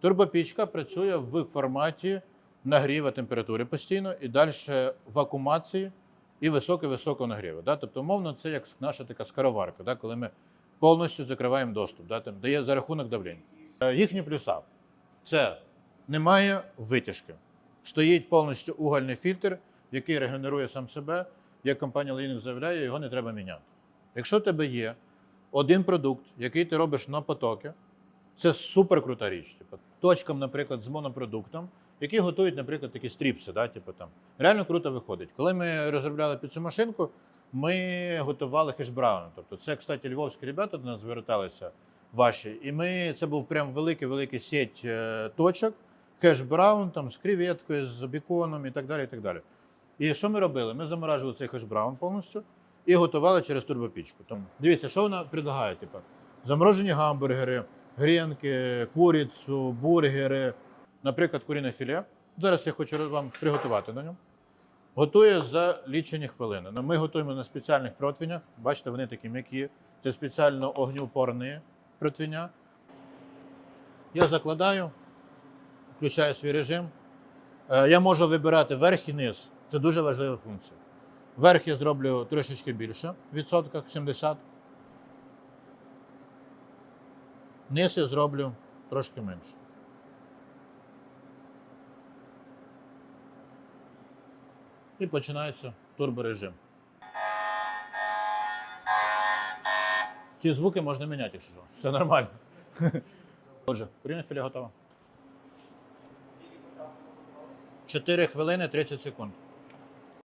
Турбопічка працює в форматі нагріва температури постійно і далі вакуумації і високого-високого нагріву. Да? Тобто, умовно, це як наша така скороварка, да? коли ми повністю закриваємо доступ, да? там, дає за рахунок давлення. Е, Їхні плюса це немає витяжки. Стоїть повністю угольний фільтр, який регенерує сам себе. Як компанія Linux заявляє, його не треба міняти. Якщо в тебе є один продукт, який ти робиш на потоки, це супер крута річ. Типу, точкам, наприклад, з монопродуктом, які готують, наприклад, такі стріпси. Да, типу, там. Реально круто виходить. Коли ми розробляли під цю машинку, ми готували хешбрауни. Тобто, це, кстати, львовські ребята до нас зверталися ваші. І ми це був прям великий-великий сеть е, точок, хешбраун там, з креветкою, з біконом і так далі. І так далі. І що ми робили? Ми заморажували цей хешбраун повністю і готували через турбопічку. Тому, дивіться, що вона предлагає? Типу, заморожені гамбургери, грінки, курицю, бургери, наприклад, куріне філе. Зараз я хочу вам приготувати на ньому. Готує за лічені хвилини. Ну, Ми готуємо на спеціальних противнях. Бачите, вони такі м'які. Це спеціально огнеупорні противня. Я закладаю, включаю свій режим. Е, Я можу вибирати верх і низ. Це дуже важлива функція. Верх я зроблю трошечки більше, в відсотках 70. Низ я зроблю трошки менше. І починається турборежим. Ці звуки можна міняти, якщо що. Все нормально. Отже, куріне філе готово. 4 хвилини 30 секунд.